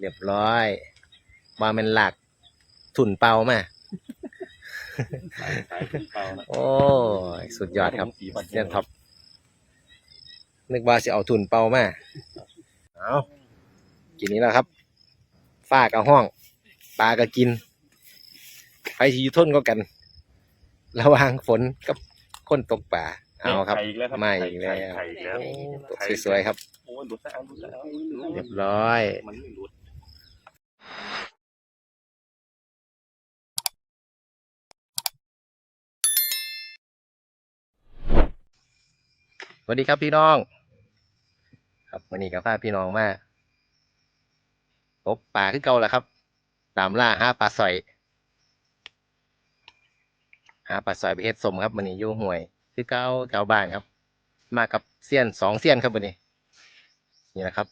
เรียบร้อยว่ามันหลักทุนเป่ามา สายสายเป็นเปล่านะโอ้ยสุดยอดครับสีบัตเซียนท็อปนึกว่าสิเอาทุนเป่ามาเอากินนี้แล้วครับฝ้ากับห้อง ปลาก็กินไปที่ยุทนก็กัน ระหว่างฝนกับคนตกป่าเอาครับไข่อีกแล้วครับมาอีกแล้วไข่อีกแล้วโอ้ตัวสวยๆครับ โอ้ยหลุดแล้วหลุดแล้วเรียบร้อย มันไม่หลุด สวัสดีครับพี่น้อง ครับวันนี้กับพาพี่น้องมาตบป่าขึ้นเก่าแล้วครับ ตามล่าหาปลาสอยหาปลาสอยไปเฮ็ดสมครับวันนี้อยู่ห่วย คือเก่าเก่าบ้านครับ มากับเซียนสองเซียนครับวันนี้ นี่นะครับ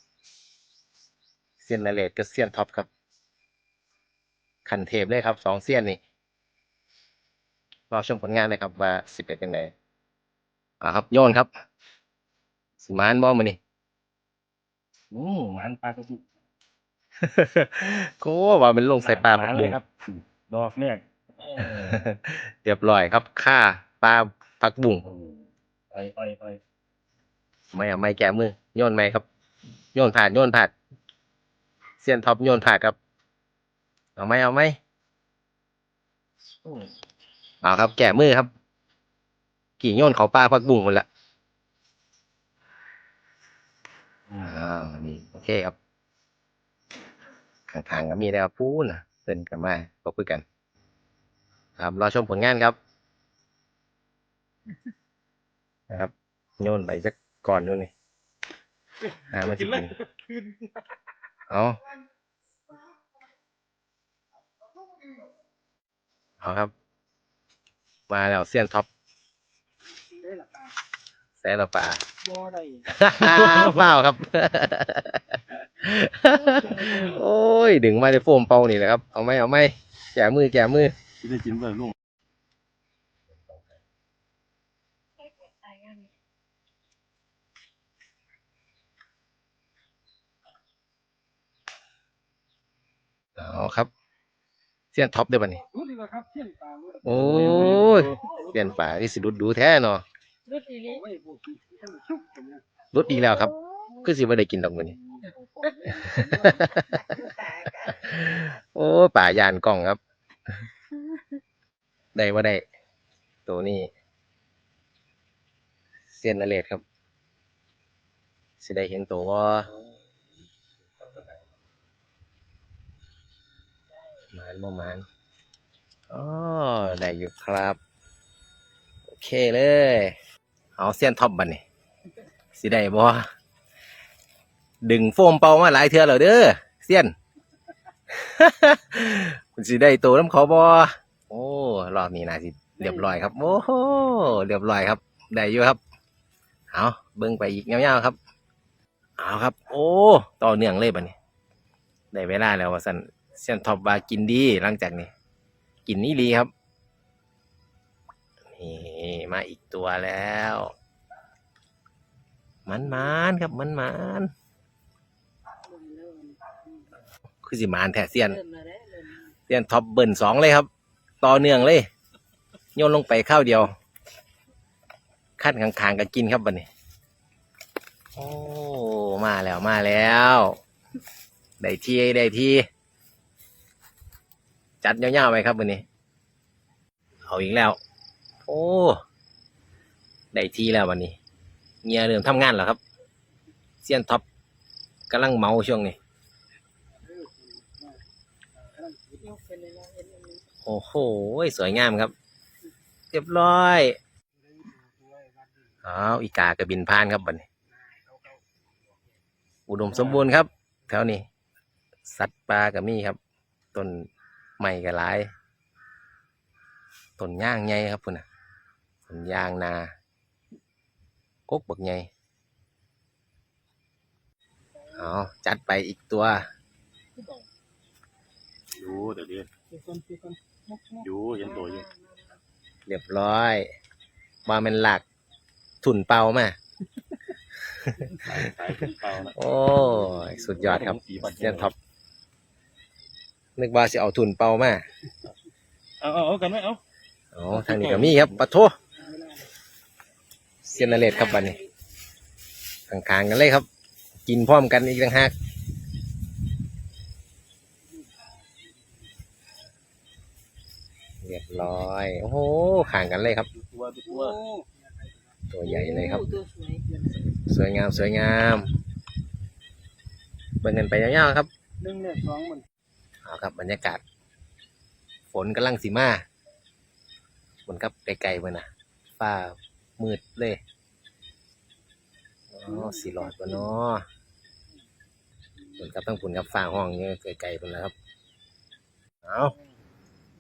เซียนนาเลดกับเซียนท็อปครับ ขันเทปเลยครับสองเซียนนี่รอชมผลงานเลยครับว่าสิบเป็นยังไงอ่าครับโยนครับสมานบอมานี่อืมมันปลากระสุนก็ว่าเป็นลงใส่ปลาหมผักเลบุ้ยงครับดอกเนี่ยเรียบร้อยครับค่าปลาผักบุ้งไอ้ไอ้ไอ้ไม่เอาไม่แก้มือโยนไหมครับ โยนผ่านโยนผ่านเสียนท็อปโยนผ่านครับ เอาไหมเอาไหมเอาครับ แก้มือครับ กี่โยนเขาปลาผักบุ้งหมดละอ้าวนี่โอเคครับข้างๆก็มีแล้วพูนะเดินกันมาพบกัน ครับรอชมผลงานครับ นะครับ โยนไปสักก่อนด้วยนี่อ่ามาสิกินเอา เอาครับ มาแล้วเซียนท็อปแซ่ละป่าบ่ได้เปล่าครับ โอ้ย ดึงมาจะโฟมเป่านี่แหละครับ เอาไหมเอาไหมแกะมือแกะมือที่ได้กินเบอร์ลุงเอาครับ เซียนท็อปเด้อบัดนี้รู้ดีกว่าครับเที่ยงตาเว้ยโอ้ยเซียนป่าที่สิรุดดูแท้เนาะรุดอีหลีโอ้ยพวกที่ท่านชุบกันนะรุดอีกแล้วครับ คือสิบ่ได้กินดอกมื้อนี้โอ้ป่ายานกล้องครับ ได้ว่าได้ ตัวนี้เซียนนาเลดครับ สิได้เห็นตัวว่าหมาน บ่หมานอ๋อได้อยู่ครับ โอเคเลย เอาเซียนท็อปบันนี่สิได้บ่ดึงโฟมเป่ามาหลายเทื่อแล้วเด้อเซียนมันสิได้ตัวน้ำเขาบ่โอ้รอบนี้น่าสิเรียบร้อยครับ โอ้โหเรียบร้อยครับ ได้อยู่ครับ เอาเบิ่งไปอีกยาวๆครับ เอาครับ โอ้ ต่อเนื่องเลยบัดนี้ได้เวลาแล้วว่าสัน เซียนท็อปว่ากินดีหลังจากนี้ กินนี่ดีครับ นี่มาอีกตัวแล้ว มันมันครับมันมันคือสิมานแท้เซียนเซียนท็อปเบิ่นสองเลยครับ ต่อเนื่องเลยโยนลงไปข้าวเดียวขั้นข้างๆก็กินครับบัดนี้ โอ้ มาแล้วมาแล้ว ได้ทีได้ที จัดยาวๆไปครับวันนี้ เอาอีกแล้ว โอ้ได้ทีแล้ววันนี้เงียเริ่มทำงานแล้วครับเซียนท็อปกำลังเมาช่วงนี้โอ้โหสวยงามครับ เรียบร้อยอ้าวอีกากระบินพานครับบัดนี้อุดมสมบูรณ์ครับ แถวนี้ สัตว์ปลาก็มีครับ ต้น ไม้ก็หลายต้นย่างใหญ่ครับพุ่นน่ะต้นยางนากกบักใหญ่เอาจัดไปอีกตัวอยู่เดี๋ยวเดี๋ยวเดี๋ยวก่อนเดี๋ยวก่อนมกมกอยู่ยังตัวอยู่เรียบร้อยว่ามันหลักทุนเป่ามาสายสายเป็นเปล่านะโอ้ยสุดยอดครับสีบัตเซียนท็อป นึกว่าสิเอาทุนเป่ามาเอาเอาเอากันไหมเอาอ๋อทางนี้ก็มีครับปะโทเซียนนาเลดครับบัดนี้ข้างๆกันเลยครับ กินพร้อมกันอีกต่างหากเรียบร้อย โอ้โหข่างกันเลยครับดูตัวดูตัวโอ้ตัวใหญ่เลยครับตัวสวยสวยงามสวยงามเบิ่งกันไปยาวๆครับหนึ่งเนี่ยสองมัน เอาครับบรรยากาศ ฝนกำลังสีมาฝนครับไกลๆมานะฟ้ามืดเลยอ๋อสีหลอดวะเนาะฝนครับตั้งฝนครับฟ้าห้องเนี่ยไกลๆไปแล้วครับเอา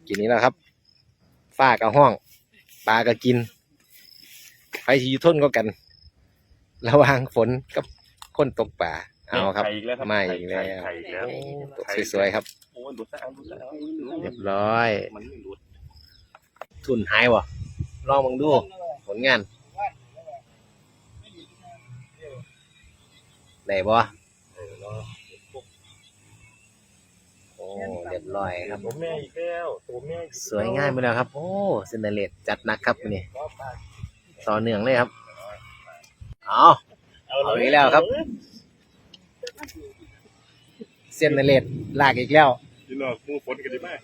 กินนี้แล้วครับฟ้ากับห้องปลาก็กินใครที่ยู่ทนก็กัน ระหว่างฝนกับคนตกป่า เอาครับไข่อีกแล้วครับมาอีกแล้ว ไข่อีกแล้วโอ้ตัวสวยๆครับ โอ้ยดูซะเอาดูซะเอาเรียบร้อย มันไม่ดูดทุนหายวะลองมึงดู ผลงานได้บ่โอ้เรียบร้อยครับ ตัวแม่อีกแล้วตัวแม่อีกสวยงามไปแล้วครับ โอ้เซนเดเลตจัดหนักครับวันนี่ต่อเนื่องเลยครับ เอา เอาอีกแล้วครับ เซนเดเลตลากอีกแล้วพี่น้องมูฝนกันดีมาก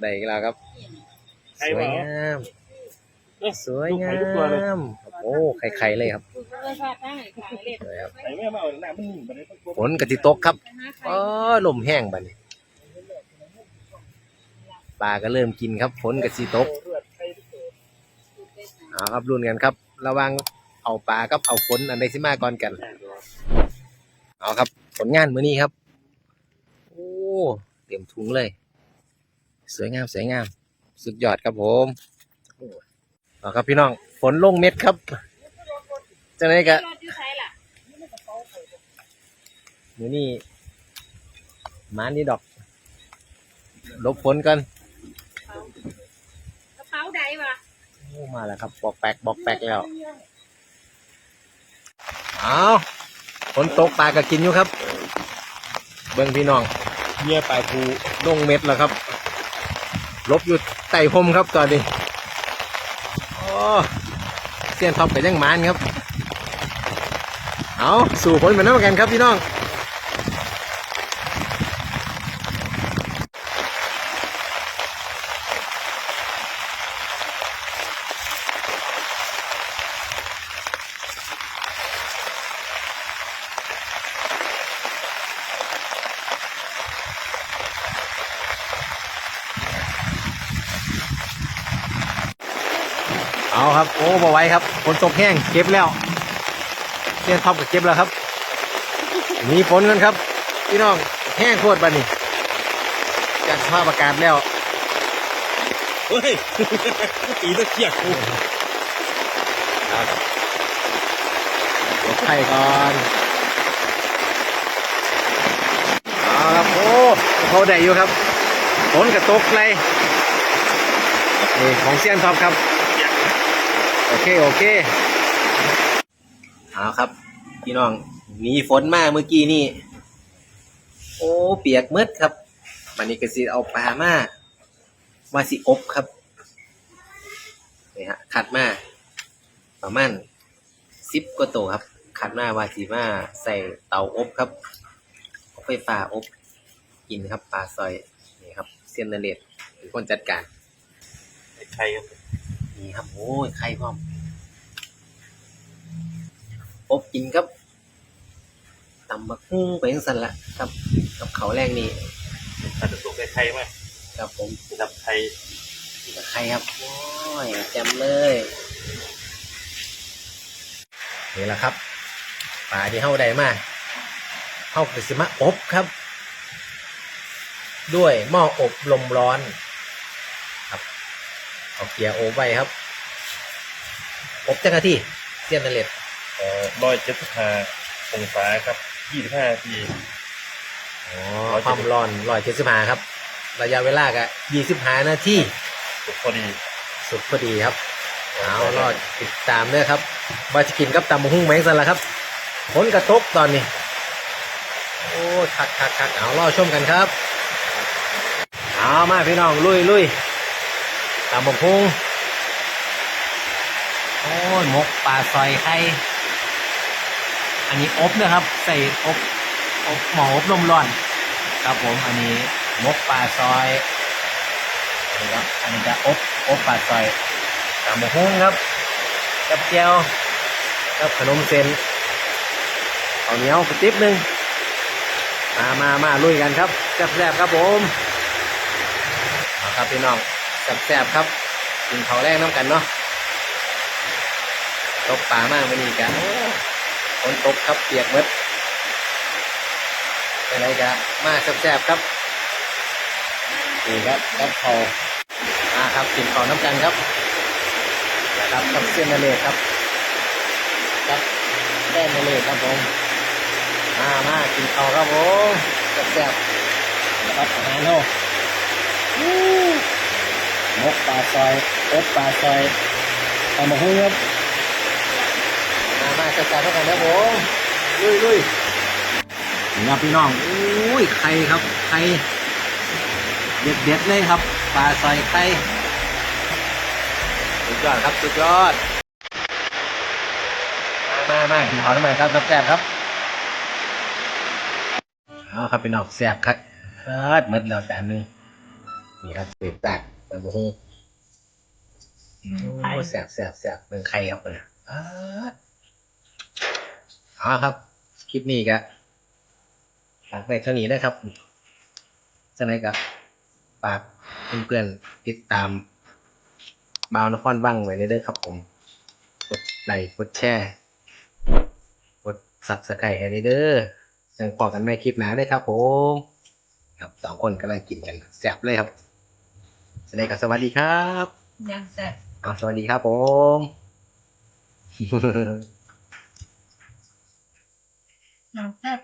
ได้อีกแล้วครับใครสววะยงาม สวยงาลูกไข่ทุกตัวเลยมโอ้ไข่ๆเลยครับคุณก็เลยพาตั้งไอ้ขาเล็ดสวยครับไข่แม่มาเอาหน้ามันนิ่งไปเลยฝนกะติตกครับนะฮะใครอ๋อลมแห้งบัดนี้ปลาก็เริ่มกินครับฝนกะสิตกเอาครับรุ่นกันครับ ระหวังเอาปลากับเอาฝนอันใดสิมาก่อนกัน เอาครับ ผลงานมื้อนี้ครับ โอ้เต็มถุงเลย สวยงามสวยงาม สุดยอดครับผมเอาครับพี่น้องฝนลงเม็ดครับจังไดก็รถอยู่ใช้ล่ะมื้อนี้มานี่ดอกหลบฝนกันกระเป๋าใดวะโอ้มาแล้วครับ บอกแปลกบอกแปลกแล้ว เอา ฝนตกปลาก็กินอยู่ครับ เบิ้งพี่น้องเยี่ยปลาทูลงเม็ดแล้วครับลบอยู่ใต้พรมครับตอนนี้โอ้เสียนท็อปกับยังมานครับ เอาสู่ผลเหมือนน้ำกันครับพี่น้อง เอาครับ โอ้บอไหว้ครับฝนตกแห้งเก็บแล้วเสียนท็อปก็เก็บแล้วครับ มีฝนกันครับ พี่น้องแห้งโคตรบัดนี้จากสภาพอากาศแล้ว เฮ้ยตีตะเกียกกูครับลดไข่ก่อนเอาครับโอ้เขาได้อยู่ครับฝนกระตกเลยนี่ของเซียนท็อปครับ โอเค โอเคเอาครับ พี่น้องหนีฝนมากเมื่อกี้นี่ โอ้ เปียกมืดครับวันนี้ก็สิเอาปลามาว่าสิอบครับนี่ฮะขัดมาประมาณสิบกว่าตัวครับขัดมาวาสิมาใส่เตาอบครับเอาไฟฟ้าอบกินครับปลาซอยนี่ครับเซียนนเรศเป็นคนจัดการไข่ครับ นี่ครับโอ้ยไข่พร้อมอบกินครับตำบักหุ่งไปยังสันละครับ กับเขาวแรงนี่ถ้าจะตกไข่ไหมครับผมจับไข่กินกับไข่ครับโอ้ยแจ่มเลยนี่แหละครับปลาที่เฮาได้มาเฮาก็สิมาอบครับ ด้วยหม้ออบลมร้อนครับ เอาเกียร์โอบไว้ครับอบจังนาทีเสียนนเล็ดเอ่อร้อยเจ็ดสิบห้าองศาครับยี่สิบห้านาทีอ๋อความร้อนร้อยเจ็ดสิบห้าครับ ระยะเวลาก็ยี่สิบห้านาทีสุกพอดี สุดพอดีครับเอารอดติดตามด้วยครับว่าจะกินกับตำบักหุ่งไหมสันละครับฝนกระตกตอนนี้ โอ้คักคักคักเอารอชมกันครับ เอามาพี่น้องลุยลุย ตามบกพุงโอ้ยมกปลาซอยไข่อันนี้อบนะครับ ใส่อบอบหมออบลมร้อน ครับผมอันนี้มกปลาซอยนนี้ครับอันนี้จะอบอบปลาซอยตามบกพุงครับกับแก้วกับขนมเส้นเอาเหนียวไปติ๊บหนึ่งมามามาลุยกันครับแซ่บๆครับผมเอาครับพี่น้อง แซ่บๆครับกินเขาแรกน้ำกันเนาะตกป่ามากวันนี้กันฝนตกครับเปียกหมดอะไรกันมาแซ่บๆครับนี่ครับกับเขามาครับกินเขาน้ำกันครับนะครับกับเส้นนาเลครับกับแป้งนาเลครับผมมามากินข้าครับผมแซ่บๆนะครับอาหารโลก มกปลาซอยอบปลาซอยตำมะฮุ่งครับมามาแซ่บๆเท่ากันครับผมลุยลุยนี่ครับพี่น้องอุ้ยไข่ครับไข่เด็ดเด็ดๆเลยครับ ปลาซอยไข่สุดยอดครับสุดยอด มามามากินข้าวด้วยกันครับแซ่บๆครับเอาครับเป็นออกแสบครับเอิดหมดแล้วจานหนึงนี่ครับเศษตัก ตะบูฮูโอ้แสบแสบแสบเป็นไข่ครับเออเอิดเอาครับ คลิปนี้ก็ฝากไปเท่านี้นะครับจะไหนกับฝากเพื่อนๆติดตามบาวนครบ้างไว้เด้อครับผม กดไลค์กดแชร์ กดซับสไครต์ให้เด้อยังพอกันไม่คลิปหนาได้ครับผม ครับสองคนกำลังกินกันแซ่บเลยครับ สวัสดีครับสวัสดีครับยังแซ่บเอาสวัสดีครับผม ยังแซ่บ